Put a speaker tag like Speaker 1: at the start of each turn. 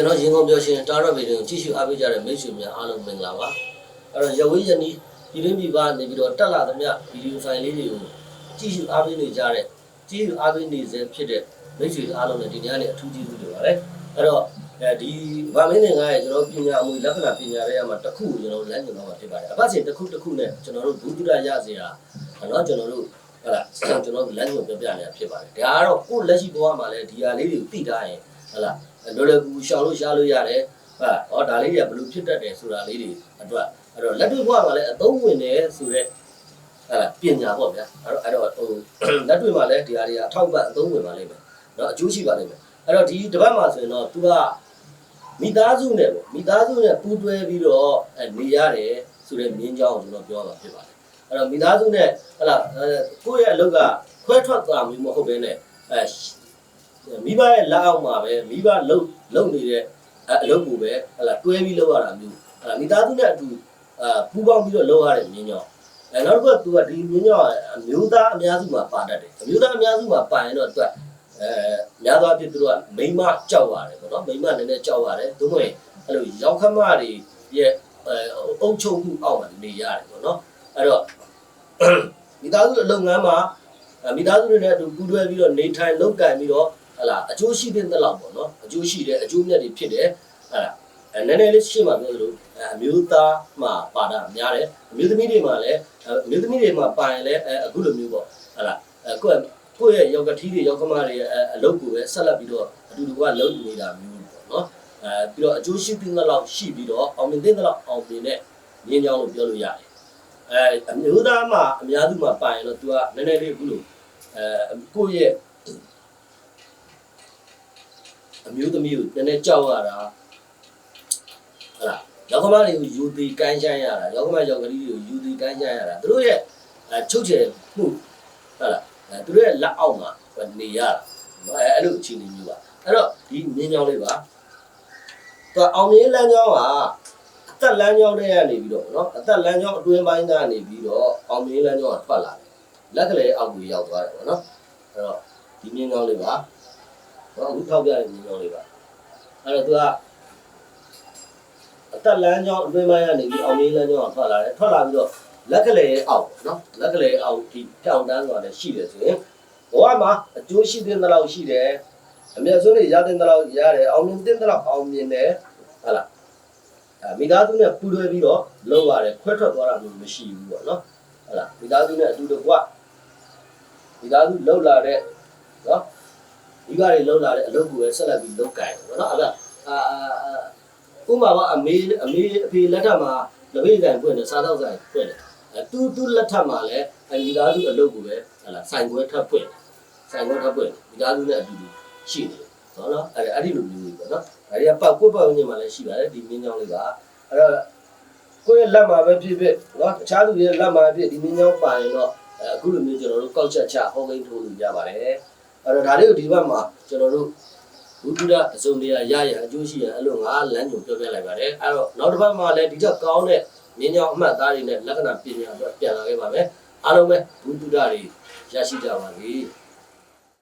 Speaker 1: ကျွန်တော်ရင်ကုန်ပြောရှင်တာရဗီဒီယိုကြည့်ရှုအားပေးကြတဲ့မိတ်ဆွေများအားလုံးမင်္ဂလာပါအဲ့တော့ရဝေးယနီပြည်တွင်းပြည်ပနေပြီးတော့တက်လာသမျှဗီဒီယိုဖိုင်လေးတွေကိုကြည့်ရှုအားပေးနေကြတဲ့ကြည့်ရှုအားပေးနေစေဖြစ်တဲ့မိတ်ဆွေအားလုံးနဲ့ဒီနေ့ကနေအထူးကျေးဇူးတင်ပါတယ်အဲ့တော့အဲဒီဗာမင်းငင်ကရဲ့ကျွန်တော်ပညာအမွေလက္ခဏာပညာတွေကမှတစ်ခုကိုကျွန်တော်လမ်းညွှန်တော့မှာဖြစ်ပါတယ်အပတ်စဉ်တစ်ခုတစ်ခုနဲ့ကျွန်တော်တို့ဘုဒ္ဓရရစေတာနော်ကျွန်တော်တို့ဟုတ်လားကျွန်တော်တို့လမ်းညွှန်ပြပြနေတာဖြစ်ပါတယ်ဒါကတော့ကိုယ့်လက်ရှိဘဝမှာလည်းဒီဟာလေးတွေကိုသိထားရင်ဟုတ်လား လွယ်လွယ်ကူကူရှောင်လို့ရှားလို့ရတယ်ဟာဟောဒါလေးတွေကဘယ်လိုဖြစ်တတ်တယ်ဆိုတာလေးတွေအတွက်အဲ့တော့လက်တွေ့ဘဝမှာလည်းအသုံးဝင်တယ်ဆိုတော့ဟာပညာပေါ့ဗျာအဲ့တော့အဲ့တော့ဟိုလက်တွေ့မှာလည်းဒီဟာတွေကအထောက်ပံ့အသုံးဝင်ပါလိမ့်မယ်เนาะအကျိုးရှိပါလိမ့်မယ်အဲ့တော့ဒီတပတ်မှာဆိုရင်တော့သူကမိသားစုနဲ့ပေါ့မိသားစုနဲ့ပူးတွဲပြီးတော့အဲနေရတယ်ဆိုတဲ့မြင်းကြောင်းကိုကျွန်တော်ပြောတာဖြစ်ပါတယ်အဲ့တော့မိသားစုနဲ့ဟလာကိုယ့်ရဲ့အလုပ်ကခွဲထွက်သွားမျိုးမဟုတ်ဘဲနဲ့အဲ မိဘရဲ့လက်အောက်မှာပဲမိဘလုံလုံနေတဲ့အလုပ်ကိုပဲဟလာတွဲပြီးလုပ်ရတာမျိုးဟလာမိသားစုနဲ့အတူအာပူးပေါင်းပြီးတော့လုပ်ရတဲ့မြင်းညောအဲနောက်တစ်ခုကသူကဒီမြင်းညောအမျိုးသားအများစုမှာပါတတ်တယ်အမျိုးသားအများစုမှာပါရင်တော့သူကအဲများသောအားဖြင့်သူတို့ကမိန်းမကြောက်ရတယ်ပေါ့နော်မိန်းမနည်းနည်းကြောက်ရတယ်သို့မဟုတ်အဲ့လိုရောက်ခမတွေရဲ့အဲအုပ်ချုပ်မှုအောက်မှာနေရတယ်ပေါ့နော်အဲ့တော့မိသားစုအလုပ်ငန်းမှာမိသားစုတွေနဲ့အတူပူးတွဲပြီးတော့နေထိုင်လုပ်ကံပြီးတော့ ဟလာအကျိုးရှိတဲ့တဲ့လောက်ပေါ့နော်အကျိုးရှိတယ်အကျိုးမြတ်တွေဖြစ်တယ်ဟလာအဲနည်းနည်းလေးရှင်းပါပြောလို့အမျိုးသားမှာပါတာများတယ်အမျိုးသမီးတွေမှာလည်းအမျိုးသမီးတွေမှာပါရင်လည်းအခုလိုမျိုးပေါ့ဟလာကိုယ့်ကိုယ့်ရဲ့ယောက်ကတိတွေယောက်ကမတွေအလုပ်ကိုပဲဆက်လက်ပြီးတော့အတူတူကလုပ်နေတာမျိုးပေါ့နော်အဲပြီးတော့အကျိုးရှိတဲ့လောက်ရှိပြီးတော့အောင်မြင်တဲ့လောက်အောင်မြင်တဲ့ရင်းကြောင်းလို့ပြောလို့ရတယ်အဲအမျိုးသားမှာအများစုမှာပါရင်တော့ तू ကနည်းနည်းလေးအခုလိုအဲကိုယ့်ရဲ့ အမျိုးသမီးကိုနည်းနည်းကြောက်ရတာဟလာယောက်ျားတွေကိုယူသည်ကိုင်းချိုင်းရတာယောက်ျားယောက်ကလေးတွေကိုယူသည်ကိုင်းချိုင်းရတာသူတို့ရဲ့အဲချုပ်ချယ်မှုဟလာအဲသူတို့ရဲ့လက်အောက်မှာနေရတာအဲအဲ့လိုအခြေအနေမျိုးပါအဲ့တော့ဒီမြင်းကြောင်းလေးပါသူအောင်မြင်လမ်းကြောင်းကအသက်လမ်းကြောင်းတွေကနေပြီးတော့နော်အသက်လမ်းကြောင်းအတွင်းပိုင်းကနေပြီးတော့အောင်မြင်လမ်းကြောင်းကထွက်လာတယ်လက်ကလေးအောက်ကိုရောက်သွားတယ်ပေါ့နော်အဲ့တော့ဒီမြင်းကြောင်းလေးပါ တော့အခုထောက်ပြတဲ့ညီကောင်လေးပါအဲ့တော့သူကအတက်လမ်းကြောင်းအတွင်းပိုင်းကနေပြီးအောင်လေးလမ်းကြောင်းကထွက်လာတယ်ထွက်လာပြီးတော့လက်ကလေးအောက်နော်လက်ကလေးအောက်ဒီပြောင်းတန်းဆိုတာလည်းရှိတယ်ဆိုရင်ဘဝမှာအကျိုးရှိတဲ့လောက်ရှိတယ်အမြတ်ဆုံးတွေရတဲ့လောက်ရတယ်အောင်မြင်တဲ့လောက်အောင်မြင်တယ်ဟုတ်လားအဲမိသားစုနဲ့ပူးတွဲပြီးတော့လုပ်ရတယ်ခွဲထွက်သွားတာမျိုးမရှိဘူးပေါ့နော်ဟုတ်လားမိသားစုနဲ့အတူတကွမိသားစုလှုပ်လာတဲ့နော် မိဘတွေလုံးလာတဲ့အလုပ်ကိုပဲဆက်လက်ပြီးလုပ်ကြတယ်ပေါ့နော်အဲ့ဒါအာဥမာကအမေအမေအဖေလက်ထက်မှာလပိတ်ဆိုင်ဖွင့်တယ်စားတော့ဆိုင်ဖွင့်တယ်အဲသူသူလက်ထက်မှာလည်းအမိသားစုအလုပ်ကိုပဲဟလာဆိုင်ခွဲထပ်ဖွင့်တယ်ဆိုင်ခွဲထပ်ဖွင့်မိသားစုနဲ့အတူတူရှိနေတယ်ဟုတ်နော်အဲ့ဒါအဲ့ဒီလိုမျိုးကြီးပေါ့နော်ဒါတွေကပောက်ကိုပောက်ညင်မှာလည်းရှိပါတယ်ဒီမင်းကြောင်းလေးကအဲ့တော့ကိုယ့်ရဲ့လက်မှာပဲဖြစ်ဖြစ်နော်တခြားသူတွေရဲ့လက်မှာဖြစ်ဒီမင်းကြောင်းပါရင်တော့အခုလိုမျိုးကျွန်တော်တို့ကောက်ချက်ချဟောကိန်းထိုးလို့ရပါတယ် အဲ့တော့ဒါလေးကိုဒီဘက်မှာကျွန်တော်တို့ဘုဒ္ဓအစုံတရားရရအကျိုးရှိရအဲ့လိုငါလမ်းညွှန်ပြောပြလိုက်ပါတယ်အဲ့တော့နောက်တစ်ပတ်မှာလည်းဒီတော့ကောင်းတဲ့မြင်းကြောင်အမှတ်သားတွေနဲ့လက္ခဏာပညာအတွက်ပြန်လာခဲ့ပါမယ်အားလုံးပဲဘုဒ္ဓတွေရရှိကြပါစေ